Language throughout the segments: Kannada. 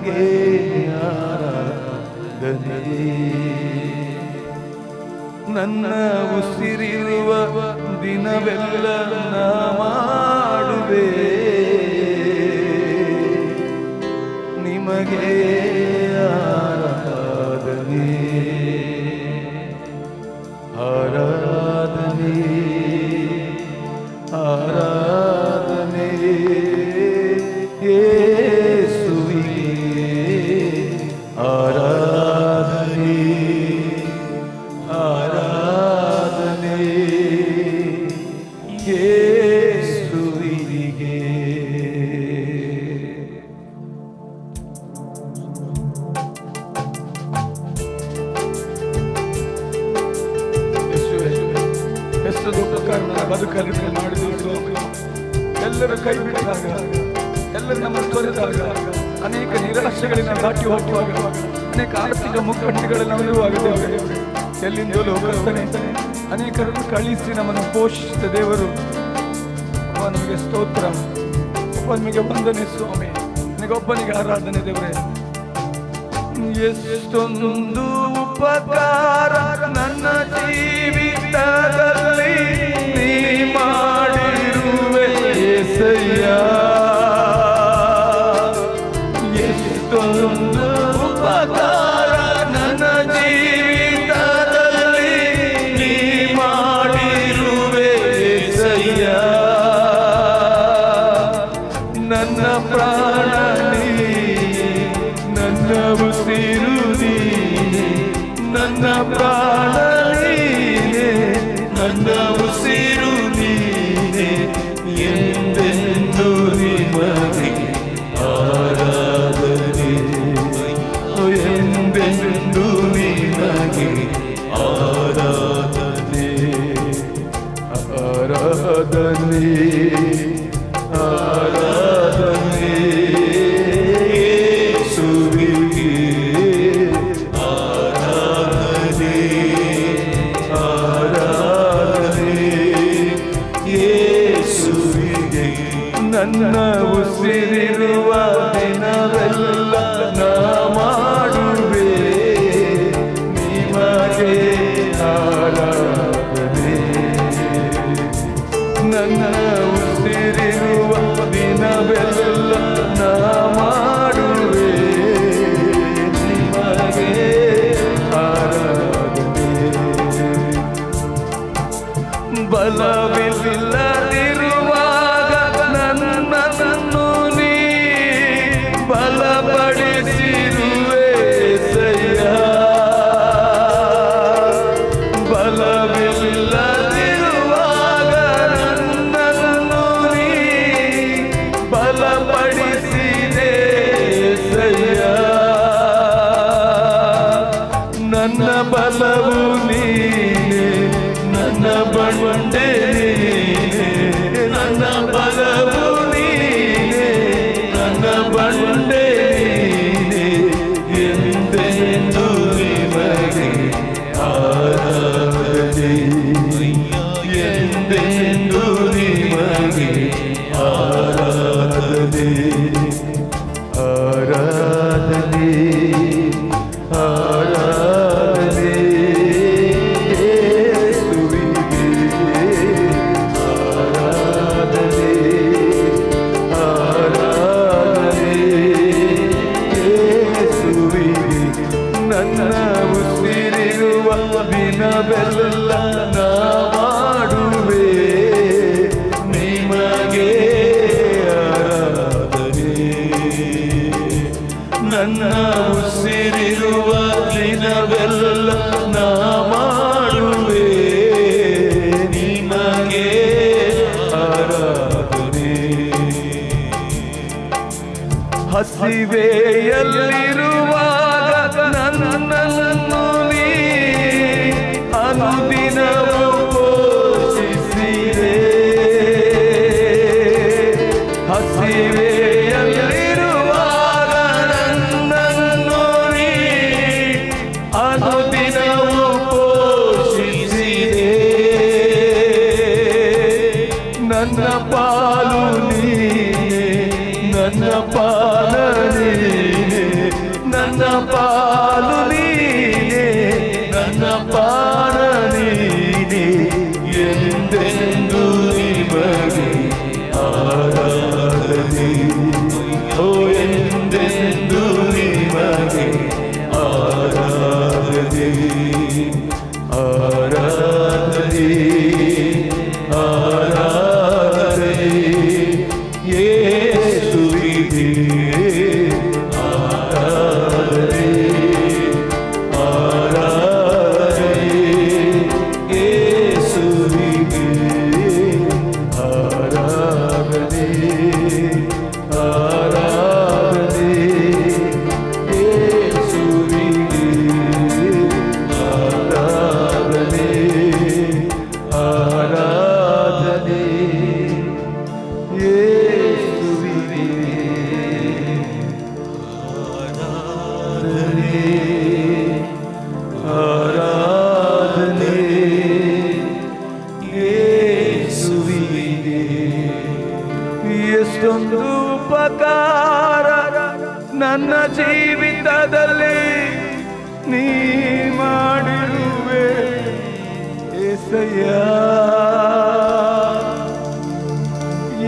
ನಿಮಗೆ ಆರಾಧನೆ. ನನ್ನ ಉಸಿರಿರುವ ದಿನವೆಲ್ಲ ಮಾಡುವೆ. ನಿಮಗೆ ಆರಾಧನೆ. ಆರಾಧನೆ. ಆರಾಧನೆ. ಆರಾಧನೆ ಆರಾಧನೆ ಯೇಸುವಿಗೆ ಯೇಸುವೆ, ಎಷ್ಟು ದೊಡ್ಡ ಕಾರಣ ಬದುಕಲಿಕ್ಕೆ ಮಾಡಿದ್ರು ಎಲ್ಲರ ಕೈ ಬಿಟ್ಟಾಗ ಎಲ್ಲರ ನಮ್ಮ ಅನೇಕ ನಿರಾಶೆಗಳನ್ನು ದಾಟಿ ಹೋಗುವಾಗ ಅನೇಕ ಆರ್ಥಿಕ ಮುಖಂಡಿಗಳನ್ನು ಅನುಭವಾಗ ಎಲ್ಲಿಂದ ಅನೇಕರನ್ನು ಕಳಿಸಿ ನಮ್ಮನ್ನು ಪೋಷಿಸಿದ ದೇವರು. ಅಪ್ಪ ನಮಗೆ ಸ್ತೋತ್ರ. ನಿಮಗೆ ವಂದನೆ ಸ್ವಾಮಿ. ನನಗೊಬ್ಬನಿಗೆ ಆರಾಧನೆ ದೇವರೇ. ಎಷ್ಟೊಂದು ಉಪಕಾರ ನನ್ನ ಜೀವಿತದಲ್ಲಿ ಮಾಡಿರುವೆ, ಏಸಯ್ಯ. ನನ್ನ ನನ್ನ ಉಸಿರಿರುವ ದಿನವೆಲ್ಲ ನಾ ಮಾಡುವೆ. ನಿಮಗೆ ಆರಾಧನೆ ನನ್ನ ಉಸಿರಿರುವ ದಿನವೆಲ್ಲ ಬಲವು ನೀನೆ ನನ್ನ ಬಂಡೆ ದಿನವೆಲ್ಲ ಮಾಡುವೆ. ನಿಮಗೆ ಆರಾಧನೆ. ನನ್ನ ಉಸಿರಿರುವ ದಿನವೆಲ್ಲ ನಾ ಮಾಡುವೆ. ನಿಮಗೆ ಆರಾಧನೆ. ಹಸಿವೆಯಲ್ಲಿರುವಾಗ ನನ್ನ ಪಾಲು ನೀನೆ, ನನ್ನ ಪಾಲ ನೀನೆ ಪಾಲು ನೀನೆ, ನನ್ನ ಪಾನ ನೀನೆ, ಎಂದೆಂದು ನಿಮಗೆ ಆರಾಧನೆ? ಓ, ಎಂದೆಂದು ನಿಮಗೆ ಆರಾಧನೆ ಆರಾಧನೆ? ಆರಾಧನೆ. ಆರಾಧನೆ. ಯೇಸುವಿಗೆ ಆರಾಧನೆ. ಆರಾಧನೆ. ಯೇಸುವಿಗೆ ಎಷ್ಟೊಂದು ಉಪಕಾರ ನನ್ನ ಜೀವಿತದಲ್ಲಿ ನೀ ಮಾಡಿರುವೆ ಎಸಯ್ಯ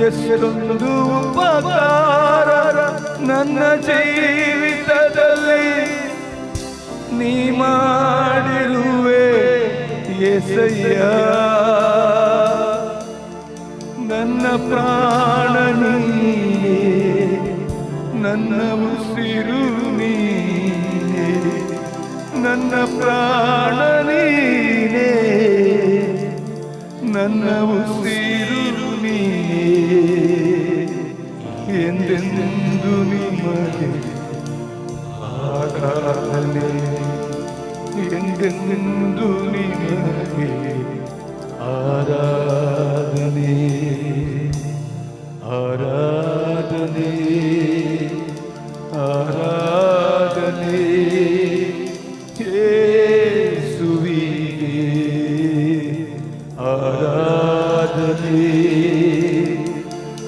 ಎಷ್ಟೊಂದು ಉಪಕಾರ ನನ್ನ ಜೀವಿತದಲ್ಲಿ ನೀ ಮಾಡಿರುವೆ ಎಸಯ್ಯ ನನ್ನ ಪ್ರಾಣ ನೀನೆ, ನನ್ನ ಉಸಿರು ನೀ ನನ್ನ ಪ್ರಾಣ ನನ್ನ ಉಸಿರು ನೀನೆ ಎಂದೆಂದು ನಿಮಗೆ ಆರಾಧನೆ ಎಂದೆಂದು ನಿಮಗೆ ಆರಾಧನೆ ಆರಾಧನೆ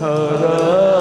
ಆರಾಧನೆ